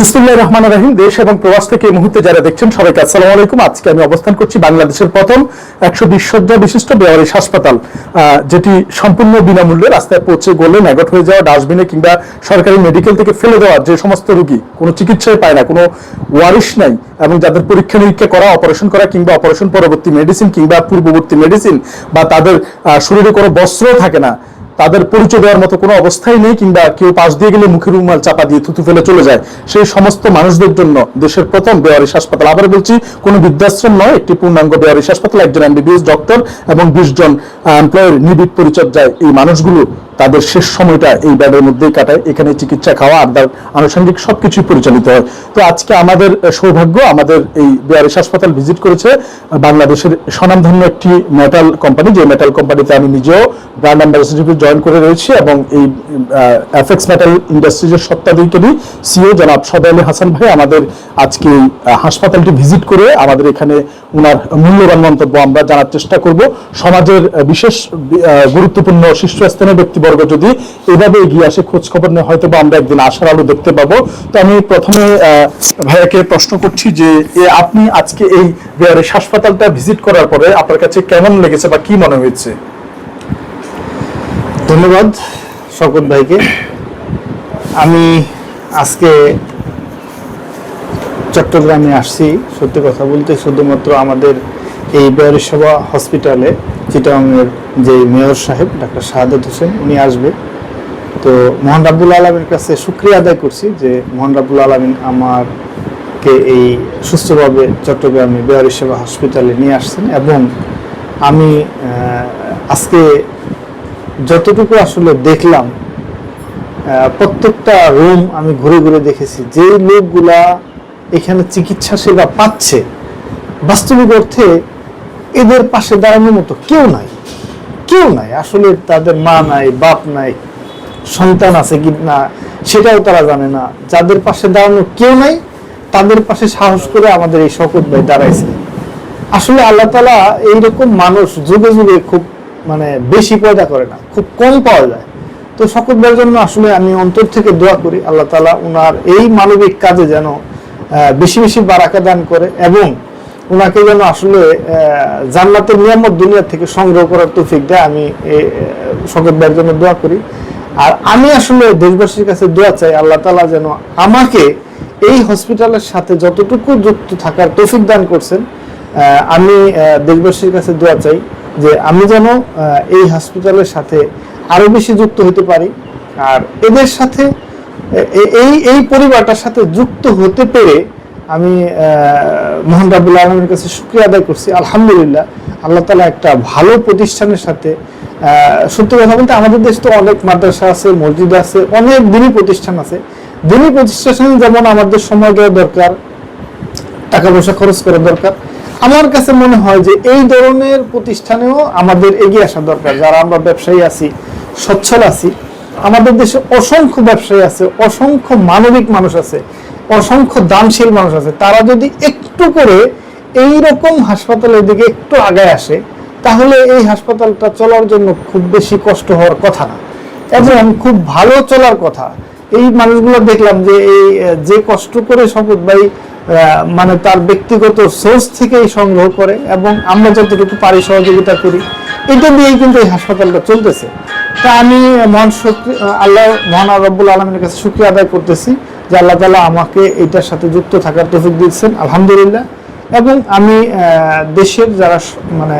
বিসমুল্লাহ রহমান রাহিম। দেশ এবং প্রবাস থেকে এই মুহূর্তে যারা দেখছেন সবাইকে আসসালামু আলাইকুম। আজকে আমি অবস্থান করছি বাংলাদেশের প্রথম একশো বিশ বিশিষ্ট বেওয়ারিশ হাসপাতাল যেটি সম্পূর্ণ বিনামূল্যে রাস্তায় পৌঁছে গেলে ম্যাগট হয়ে যাওয়া ডাস্টবিনে কিংবা সরকারি মেডিকেল থেকে ফেলে দেওয়া যে সমস্ত রুগী, কোনো চিকিৎসাই পায় না, কোনো ওয়ারিশ নাই এবং যাদের পরীক্ষা নিরীক্ষা করা, অপারেশন করা কিংবা অপারেশন পরবর্তী মেডিসিন কিংবা পূর্ববর্তী মেডিসিন বা তাদের শরীরে কোনো বস্ত্র থাকে না। তাদের পরিচয় দেওয়ার মতো কোনো অবস্থাই নেই কিংবা কেউ পাশ দিয়ে গেলে মুখের রুমাল চাপা দিয়ে থুতু ফেলে চলে যায়। সেই সমস্ত মানুষদের জন্য দেশের প্রথম বেয়ারিশ হাসপাতাল। আবার বলছি, কোনো বৃদ্ধাশ্রম নয়, একটি পূর্ণাঙ্গ বেয়ারিশ হাসপাতাল। একজন এমবিবিএস ডক্টর এবং বিশ জন এমপ্লয়ের নিবিড় পরিচর্যায় এই মানুষগুলো তাদের শেষ সময়টা এই ব্যাডের মধ্যেই কাটায়। এখানে চিকিৎসা খাওয়া, আড্ডার আনুষঙ্গিক সবকিছুই পরিচালিত হয়। তো আজকে আমাদের সৌভাগ্য, আমাদের এই বেয়ারিশ হাসপাতাল ভিজিট করেছে বাংলাদেশের স্বনামধন্য একটি মেটাল কোম্পানি যে মেটাল কোম্পানিতে আমি নিজেও ব্র্যান্ড অ্যাম্বাসিডার জয়েন করে রয়েছি এবং এই এফএক্স মেটাল ইন্ডাস্ট্রিজের সত্ত্বাধিকারী সিও জনাব সদাই আলী হাসান ভাই আমাদের আজকে এই হাসপাতালটি ভিজিট করে আমাদের এখানে ওনার মূল্যবান মন্তব্য আমরা জানার চেষ্টা করব। সমাজের বিশেষ গুরুত্বপূর্ণ, শীর্ষস্থানীয় ব্যক্তিবর্গ যদি এভাবে এগিয়ে আসে খোঁজ খবর নিয়ে হয়তো আমরা একদিন আশার আলো দেখতে পাবো। তো আমি প্রথমে ভাইয়াকে প্রশ্ন করছি যে আপনি আজকে এই বিহারের হাসপাতালটা ভিজিট করার পরে আপনার কাছে কেমন লেগেছে বা কি মনে হয়েছে? ধন্যবাদ শকত ভাইকে। আমি আজকে চট্টগ্রামে আসছি, সত্যি কথা বলতে শুধুমাত্র আমাদের এই বেয়ারিসভা হসপিটালে চিটাংয়ের যে মেয়র সাহেব, ডাক্তার শাহাদত হোসেন, উনি আসবে। তো মোহন রাব্বুল আলমের কাছে শুক্রিয়া আদায় করছি যে মোহন রাব্বুল আলমিন আমারকে এই সুস্থভাবে চট্টগ্রামে বেয়ারি সেবা হসপিটালে নিয়ে আসছেন এবং আমি আজকে যতটুকু আসলে দেখলাম প্রত্যেকটা রুম আমি ঘুরে ঘুরে দেখেছি যে লোকগুলা এখানে চিকিৎসা সেবা পাচ্ছে, বাস্তবিক অর্থে এদের পাশে দাঁড়ানোর মতো কেউ নাই। কেউ নাই। আসলে তাদের মা নাই, বাপ নাই, সন্তান আছে কি না, সেটাও তারা জানে না। যাদের পাশে দাঁড়ানো কেউ নাই, তাদের পাশে সাহস করে আমাদের এই শকত ভাই দাঁড়াইছে। আসলে আল্লাহ তালা এইরকম মানুষ যুগে যুগে খুব মানে বেশি পয়দা করে না, খুব কম পাওয়া যায়। তো শকত ভাইয়ের জন্য আসলে আমি অন্তর থেকে দোয়া করি, আল্লাহ তালা উনার এই মানবিক কাজে যেন বেশি বেশি বারাকা দান করে এবং ওনাকে যেন আসলে জান্নাতের নিয়ামত দুনিয়া থেকে সংগ্রহ করার তৌফিক দেয়, আমি শকত ভাইয়ের জন্য দোয়া করি। আর আমি আসলে দেশবাসীর কাছে দোয়া চাই, আল্লাহ তালা যেন আমাকে এই হসপিটালের সাথে যতটুকু যুক্ত থাকার তৌফিক দান করছেন আমি দেশবাসীর কাছে দোয়া চাই যে আমি যেন এই হসপিটালের সাথে আরও বেশি যুক্ত হতে পারি। আর এদের সাথে এই এই পরিবারটার সাথে যুক্ত হতে পেরে আমি মোহন রাবুল আলমের কাছে শুক্রিয়া আদায় করছি। আলহামদুলিল্লাহ, আল্লাহ তালা একটা ভালো প্রতিষ্ঠানের সাথে সত্যি কথা বলতে আমাদের দেশ তো অনেক মাদ্রাসা আছে, মসজিদ আছে, অনেক দিনই প্রতিষ্ঠান আছে। দিনই প্রতিষ্ঠানে যেমন আমাদের সময় দেওয়া দরকার টাকা পয়সা খরচ করা দরকার। আমার কাছে মনে হয় যে এই ধরনের প্রতিষ্ঠানেও আমাদের এগিয়ে আসা দরকার। যারা আমরা ব্যবসায়ী আছি, সচ্ছল আছি, আমাদের দেশে অসংখ্য ব্যবসায়ী আছে, অসংখ্য মানবিক মানুষ আছে। অসংখ্য দানশীল মানুষ আছে। তারা যদি একটু করে এই রকম হাসপাতালের দিকে একটু আগায় আসে, তাহলে এই হাসপাতালটা চলার জন্য খুব বেশি কষ্ট হওয়ার কথা না। এবং খুব ভালো চলার কথা। এই মানুষগুলো দেখলাম যে এই, যে কষ্ট করে শপথ ভাই মানে তার ব্যক্তিগত সোর্স থেকেই সংগ্রহ করে এবং আমরা যতটুকু পারি সহযোগিতা করি, এটা দিয়েই কিন্তু এই হাসপাতালটা চলতেছে। তা আমি মহান আল্লাহ মহান রব্বুল আলমের কাছে শুক্রিয়া আদায় করতেছি। যে আল্লাহ তালা আমাকে এটার সাথে যুক্ত থাকার তৌফিক দিচ্ছেন আলহামদুলিল্লাহ। এবং আমি দেশের যারা মানে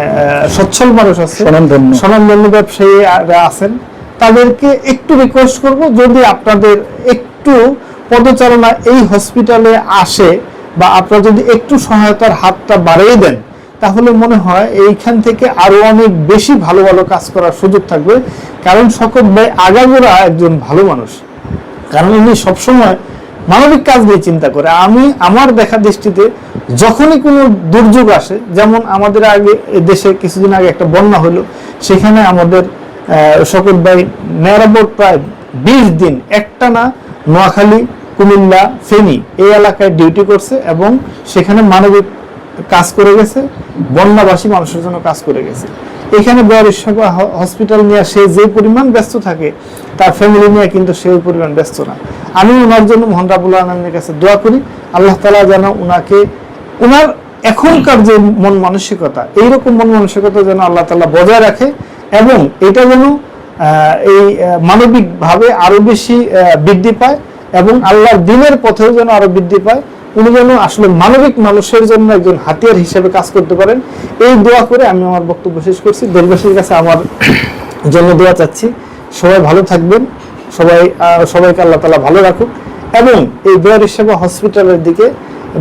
সচ্ছল মানুষ আছে স্বনামধন্য। স্বনামধন্য ব্যবসায়ীরা আছেন তাদেরকে একটু রিকোয়েস্ট করব যদি আপনাদের একটু পদচারণা এই হসপিটালে আসে বা আপনারা যদি একটু সহায়তার হাতটা বাড়িয়ে দেন তাহলে মনে হয় এইখান থেকে আরও অনেক বেশি ভালো ভালো কাজ করার সুযোগ থাকবে। কারণ শকত ভাই আগাগোড়া একজন ভালো মানুষ। কারণ উনি সবসময় মানবিক কাজ নিয়ে চিন্তা করে। আমি আমার দেখা দৃষ্টিতে যখনই কোনো দুর্যোগ আসে, যেমন আমাদের আগে দেশে কিছুদিন আগে একটা বন্যা হলো, সেখানে আমাদের শকত ভাই মেরাবোট প্রায় বিশ দিন একটানা নোয়াখালী, কুমিল্লা, ফেনী এই এলাকায় ডিউটি করছে এবং সেখানে মানবিক কাজ করে গেছে, বন্যাবাসী মানুষের জন্য কাজ করে গেছে। এখানে বেয়ারিশ হসপিটাল নিয়ে সে যে পরিমাণ ব্যস্ত থাকে, তার ফ্যামিলি নিয়ে কিন্তু সেই পরিমাণ ব্যস্ত না। আমি ওনার জন্য মোহন রাবুল আলমের কাছে দোয়া করি, আল্লাহ তালা যেন ওনাকে ওনার এখনকার যে মন মানসিকতা, এইরকম মন মানসিকতা যেন আল্লাহ তালা বজায় রাখে এবং এটা যেন এই মানবিকভাবে আরও বেশি বৃদ্ধি পায় এবং আল্লাহর দিনের পথেও যেন আরও বৃদ্ধি পায়। উনি যেন আসলে মানবিক মানুষের জন্য একজন হাতিয়ার হিসেবে কাজ করতে পারেন। এই দোয়া করে আমি আমার বক্তব্য শেষ করছি। দেশবাসীর কাছে আমার জন্য দোয়া চাচ্ছি। সবাই ভালো থাকবেন। সবাই সবাইকে আল্লাহ তালা ভালো রাখুক। এবং এই বেয়ারিশ সেবা হসপিটালের দিকে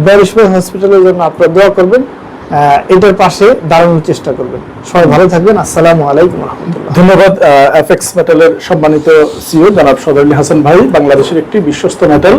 বেয়ারিশ সেবা হসপিটালের জন্য আপনারা দোয়া করবেন। এটার পাশে দাঁড়ানোর চেষ্টা করবেন। সবাই ভালো থাকবেন। আসসালামু আলাইকুম ধন্যবাদ এফএক্স মেটালের সম্মানিত সিও জনাব সদরুল হাসান ভাই, বাংলাদেশের একটি বিশ্বস্ত মেটাল।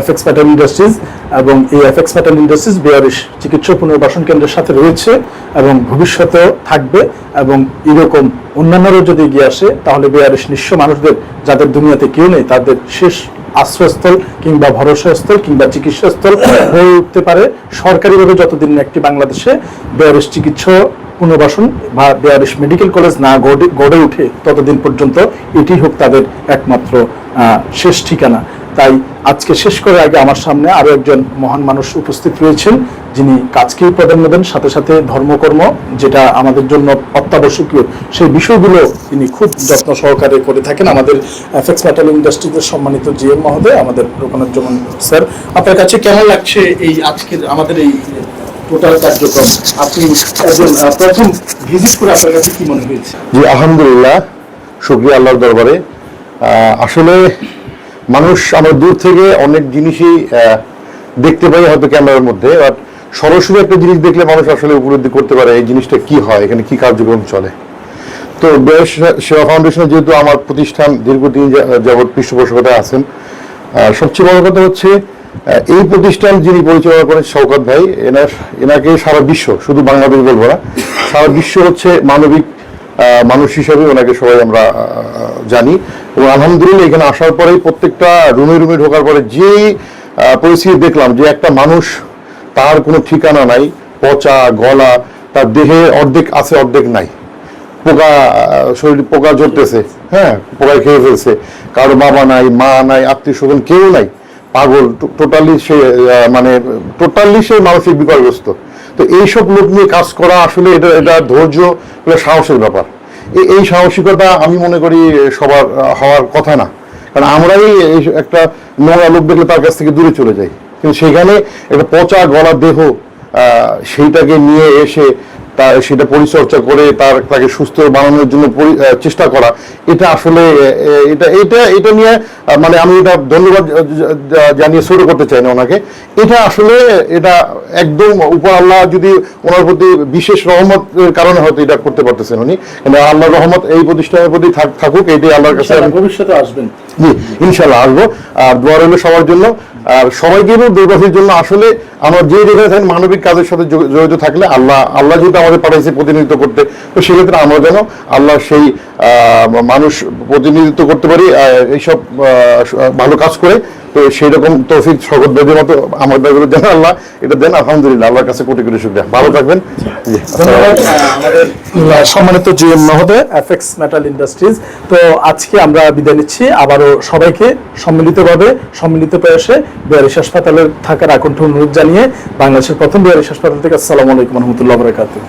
এফএক্স মেটাল ইন্ডাস্ট্রিজ এবং এই এফএক্স মেটাল ইন্ডাস্ট্রিজ বেয়ারিশ চিকিৎসা পুনর্বাসন কেন্দ্রের সাথে রয়েছে এবং ভবিষ্যতেও থাকবে এবং এরকম অন্যান্যরাও যদি এগিয়ে আসে, তাহলে বেয়ারিশ নিঃস্ব মানুষদের, যাদের দুনিয়াতে কেউ নেই, তাদের শেষ আশ্রয়স্থল কিংবা ভরসাস্থল কিংবা চিকিৎসাস্থল হয়ে উঠতে পারে। সরকারিভাবে যতদিন একটি বাংলাদেশে বেয়ারিশ চিকিৎসা পুনর্বাসন বা বেয়ারিশ মেডিকেল কলেজ না গড়ে গড়ে উঠে ততদিন পর্যন্ত এটি হোক তাদের একমাত্র শেষ ঠিকানা। তাই আজকে শেষ করে আগে আমার সামনে আরও একজন মহান মানুষ উপস্থিত রয়েছেন, যিনি কাজকেই প্রাধান্য দেন, সাথে সাথে ধর্মকর্ম যেটা আমাদের জন্য অত্যাবশ্যকীয়, সেই বিষয়গুলো তিনি খুব যত্ন সহকারে করে থাকেন। আমাদের এফেক্স মেটাল ইন্ডাস্ট্রিজের সম্মানিত জিএম মহোদয়, আমাদের রোকনাজ্জমান স্যার। আপনার কাছে কেমন লাগছে এই আজকের, আমাদের এই টোটাল কার্যক্রম? আপনি করে আপনার কাছে কি মনে হয়েছে? জি, আলহামদুলিল্লাহ। শুক্রিয়া আল্লাহর দরবারে আসলে মানুষ আমরা দূর থেকে অনেক জিনিসই দেখতে পাই হয়তো ক্যামেরার মধ্যে বাট সরাসরি একটা জিনিস দেখলে মানুষ আসলে উপলব্ধি করতে পারে এই জিনিসটা কি হয়, এখানে কি কার্যক্রম চলে। তো বেশ সেবা ফাউন্ডেশন যেহেতু আমার প্রতিষ্ঠান দীর্ঘদিন যাবৎ পৃষ্ঠপোষকতায় আছেন সবচেয়ে বড় কথা হচ্ছে এই প্রতিষ্ঠান যিনি পরিচালনা করেন শওকত ভাই, এনার, এনাকে সারা বিশ্ব, শুধু বাংলাদেশ বলব না, সারা বিশ্ব হচ্ছে মানবিক মানুষ হিসাবে ওনাকে সবাই আমরা জানি। এবং আলহামদুলিল্লাহ এখানে আসার পরেই প্রত্যেকটা রুমে রুমে ঢোকার পরে আহ, পরিস্থিতি দেখলাম যে একটা মানুষ তার কোনো ঠিকানা নাই পচা গলা তার দেহে অর্ধেক আছে অর্ধেক নাই। পোকা শরীরে পোকা ঝরতেছে হ্যাঁ পোকায় খেয়ে ফেলছে। কারও বাবা নাই মা নাই আত্মীয় স্বজন কেউ নাই। পাগল টোটালি সে মানে টোটালি সে মানসিক বিপর্যস্ত। তো এইসব লোক নিয়ে কাজ করা আসলে এটা এটা ধৈর্য সাহসের ব্যাপার। এই- সাহসিকতা আমি মনে করি সবার হওয়ার কথা না। কারণ আমরাই একটা নোংরা লোক দেখলে তার কাছ থেকে দূরে চলে যাই। কিন্তু সেখানে একটা পচা গলা দেহ সেইটাকে নিয়ে এসে সেটা পরিচর্যা করে তার তাকে সুস্থ বানানোর জন্য চেষ্টা করা এটা আসলে এটা এটা এটা নিয়ে মানে আমি এটা ধন্যবাদ জানিয়ে শুরু করতে চাই না ওনাকে। এটা আসলে এটা একদম উপর আল্লাহ যদি ওনার প্রতি বিশেষ রহমতের কারণে হয়তো এটা করতে পারতেছেন উনি। কিন্তু আল্লাহর রহমত এই প্রতিষ্ঠানের প্রতি থাক- থাকুক এটাই আল্লাহর কাছে ভবিষ্যতে আসবেন। জি ইনশাল্লাহ আসব। আর দোয়া রইল সবার জন্য। আর সবাইকে বলব দুর্গাফির জন্য আসলে আমরা যে যেখানে থাকেন মানবিক কাজের সাথে জড়িত থাকলে আল্লাহ আল্লাহ যেহেতু আমাদের পাঠাইছে প্রতিনিধিত্ব করতে। তো সেক্ষেত্রে আমরা যেন আল্লাহ সেই মানুষ প্রতিনিধিত্ব করতে পারি এইসব ভালো কাজ করে। তো সেই রকম তৌফিক বেদের মতো আমাদের যেন আল্লাহ এটা দেন আলহামদুলিল্লাহ আল্লাহর কাছে কোটি কোটি শুক্রিয়া। ভালো থাকবেন। সম্মানিত জিএম মহোদয় এফএক্স মেটাল ইন্ডাস্ট্রিজ। তো আজকে আমরা বিদায় নিচ্ছি। আবারও সবাইকে সম্মিলিতভাবে সম্মিলিত প্রয়াসে বিহারিশ হাসপাতালে থাকার আকণ্ঠ অনুরোধ জানিয়ে বাংলাদেশের প্রথম বিহারিশ হাসপাতাল থেকে আসসালামু আলাইকুম রহমতুল্লাহ বরাকাতুহ।